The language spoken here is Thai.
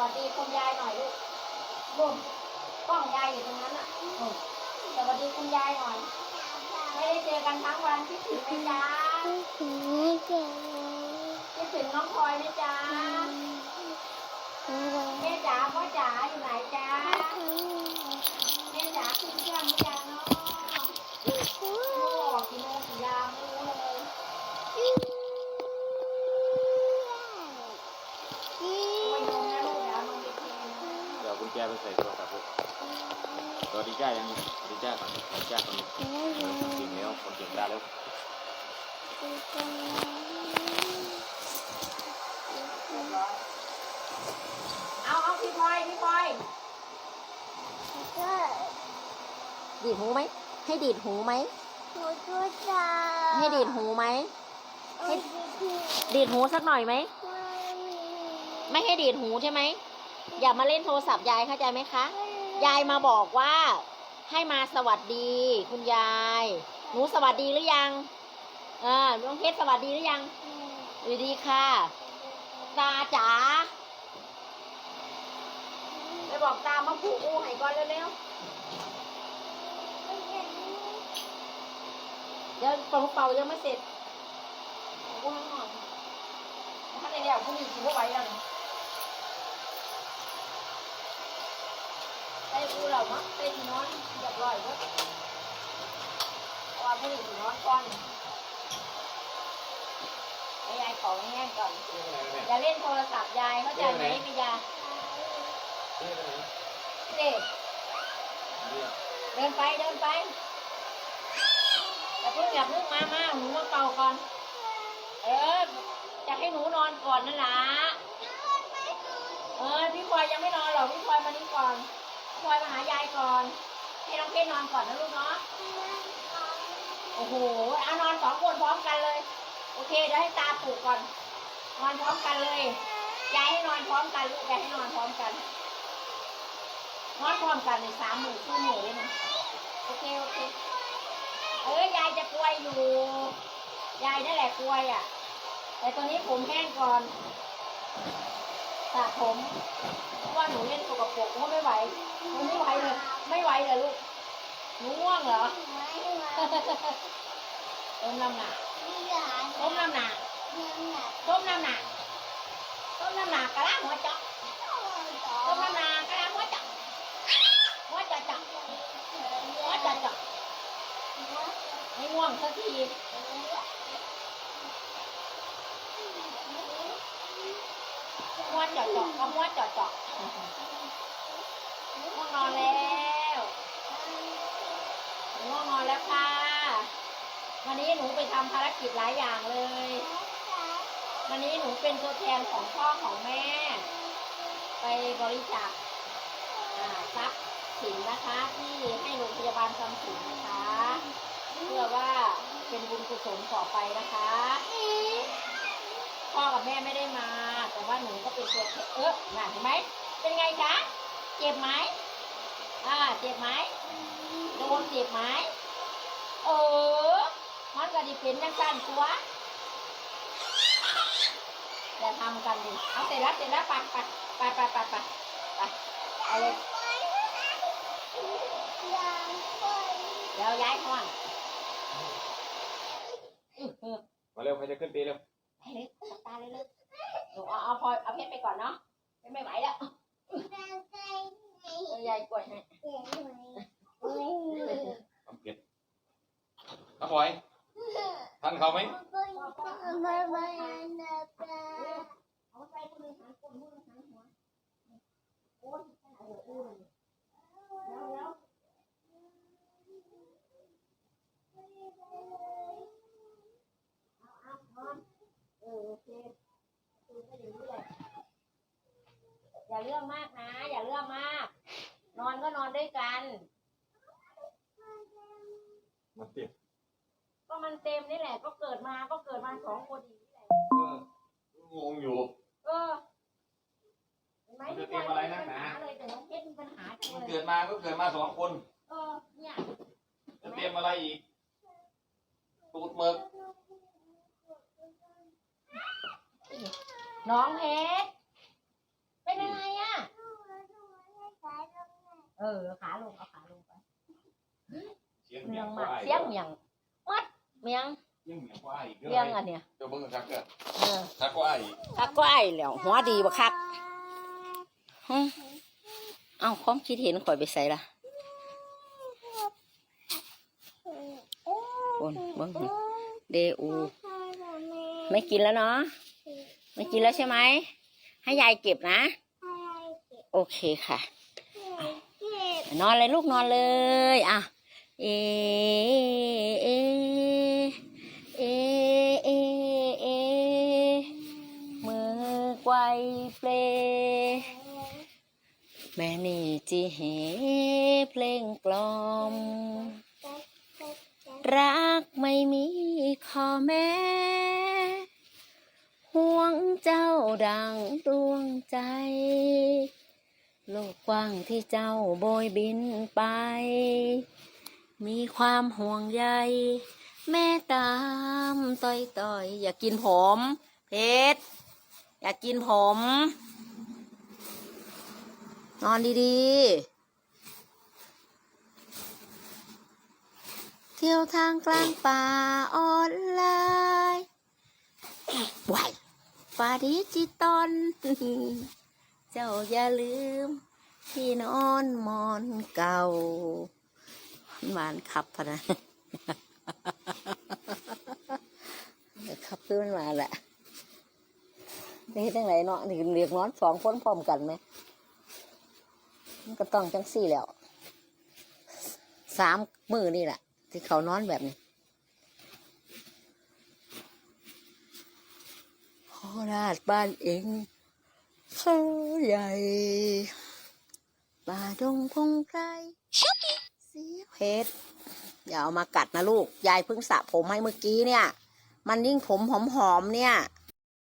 วัสดีคุณยายหน่อยลูกลูกกล้องยายอยู่ตรงนั้นอะอืมสวัสดีคุณยายหน่อย ไม่ได้เจอกันทั้งวันคิดถึงไหมจ๊ะคิดถึงน้องพลอยไหมจ๊ะแม่จ๋าพ่อจ๋าอยู่ไหนจ๊ะแม่จ๋าขึ้นเครื่องหรือยังเนาะลูกออกกี่โมงกี่ยามไม่รู้เลยโอ้ยนมนะลูกเดี๋ยวเอานมไปเทนะ เดี๋ยวกุญแจไปใส่โทรศัพท์ลูกสวัสดีจ้ายังสวัสดีจ้าก่อนสวัสดีจ้าก่อนคนเก่งแล้วคนเก่งได้แล้วเรียบร้อยเอาเอาพี่พลอยพี่พลอยดีดหูไหม ให้ดีดหูไหมให้ดีดหูไหมให้ดีดหูสักหน่อยไหม ไม่ให้ดีดหูใช่ไหม อย่ามาเล่นโทรศัพท์ยายเข้าใจไหมคะ ยายมาบอกว่าให้มาสวัสดี คุณยาย หนูสวัสดีหรือยังเออน้องเพชรสวัสดีหรือยังสวัสดีค่ะ ตาจ๋าไปบอกตามาผูกอูให้ก่อนเร็วๆเดี๋ยวเป่าเป่ายังไม่เสร็จอู้ให้หน่อยถ้าในเดียวพรุ่งนี้คิดว่าไหวยัง ไปอูเรามั้งไปที่นอนเรียบร้อยเว้ยว่าพรุ่ถึงนอนก่อนให้ยายของแห้งก่อน อย่าเล่นโทรศัพท์ยายเข้าใจไหมมียาเด็กเดินไปเดินไปอย่าเพิ่งอย่าเพิ่งมามาหนูมาเป่าก่อน เออ จะให้หนูนอนก่อนนั่นล่ะเออพี่พลอยยังไม่นอนหรอกพี่พลอยมานี่ก่อน พี่พลอยมาหายายก่อน ให้น้องเพชรนอนก่อนนะลูกเนาะ โอ้โหเอานอนสองคนพร้อมกันเลย โอเคเดี๋ยวให้ตาปลุกก่อน นอนพร้อมกันเลย ยายให้นอนพร้อมกันลูกยายให้นอนพร้อมกัน นอนพร้อมกันในสามหมื่นคู่หมื่นเลยนะโอเคโอเค เออยายจะกลวยอยู่ ยายนั่นแหละกลวยอะ แต่ตอนนี้ผมแห้งก่อน สระผมเพราะว่าหนูเล่นสกปรกก็ไม่ไหวหนูไม่ไหวเลยไม่ไหวเลยลูกหนูง่วงเหรอต้มน้ำหนักต้มน้ำหนักต้มน้ำหนักต้มน้ำหนักกะลาหัวเจาะต้มน้ำหนักกะลาหัวเจาะหัวเจาะเจาะหัวเจาะเจาะไม่ง่วงสักที หัวเจาะเจาะก็หัวเจาะเจาะง่วงนอนแล้วง่วงนอนแล้วค่ะ วันนี้หนูไปทำภารกิจหลายอย่างเลย วันนี้หนูเป็นตัวแทนของพ่อของแม่ ไปบริจาคทรัพย์สินนะคะที่ให้โรงพยาบาลจำสินนะคะ เพื่อว่าเป็นบุญกุศลต่อไปนะคะ พ่อกับแม่ไม่ได้มา ว่าหนูก็เป็นตัวแทนเออน่ะเห็นไหมเป็นไงคะเจ็บไหมอ่าเจ็บไหมโดนเจ็บไหมเออมันก็ดิเป็นจังสั้นตัวจะทำกันดิเอาเสร็จแล้วเสร็จแล้วไปไปไปไปไปไปไปเอาเลยเดี๋ยวย้ายห้องอื้อหือมาเร็วใครจะขึ้นปีเร็วไปเลยจับตาเลยเลย หนูเอาเอาพลอยเอาเพชรไปก่อนเนาะเพชรไม่ไหวแล้วเออยายกล้วยให้ทำเผ็ดน้าปล่อยทันเขาไหมเอาไปคนนึงหันคนมือหันหัวโอ้ยโอ้โหเดี๋ยวเดี๋ยวเอาเอานอนเออโอเคคือก็อย่างนี้แหละ อย่าเรื่องมากนะ อย่าเรื่องมาก นอนก็นอนด้วยกันมาเต็มก็มันเต็มนี่แหละ ก็เกิดมาก็เกิดมาสองคนอีกนี่แหละเอองงอยู่ เออเห็นไหมมันจะเตรียมอะไรนักหนา เลยแต่น้องเพชรมีปัญหาจังมันเลยเกิดมาก็เกิดมาสองคน เออเนี่ยจะเตรียมอะไรอีก ตูดหมึกน้องเพชรเป็นอะไรอะ ออขาลงเอาขาลงไปเสียงเมีเมียยงงมาว่าเสียงเมียงมัดเมียงเสียงเมียงว่าอีกเมียงอันเนี้ยเดี๋ยวเบิ่งทักเด้อเออทักว่าอีกถ้าก็ไอ้แล้วหัวดีบ่คักหึเอ้าความคิดเห็นข่อยไปใส่ละโอนเบิ่งหั่นเดอู ไม่กินแล้วเนาะไม่กินแล้วใช่ไหม ให้ยายเก็บนะ โอเคค่ะ นอนเลยลูกนอนเลย อะ เอ เอ เอ เอ เอ มือไกวเปลแม่นี่จีเหเพลงกล่อม รักไม่มีข้อแม้ห่วงเจ้าดังดวงใจ โลกกว้างที่เจ้าโบยบินไป มีความห่วงใย แม่ตามต่อยต่อย อย่ากินผม เพชร อย่ากินผม นอนดีๆ เที่ยวทางกลางป่าออนไลน์ไหวป่าดิจิตอล เจ้าอย่าลืม ที่นอนมอนเก่าหวานขับพะนะขับขึ้นมาแหละนี่ตั้งไหนเนาะนี่เรียกนอนสองคนพร้อมกันไหมมันก็ต้องจังสี่แล้วสามมือนี่แหละ ที่เขานอนแบบนี้โคราชบ้านเอง เขาใหญ่ป่าดงพงไพรเสียเพชรอย่าเอามากัดนะลูก ยายเพิ่งสระผมให้เมื่อกี้เนี่ย มันยิ่งผมหอมๆเนี่ย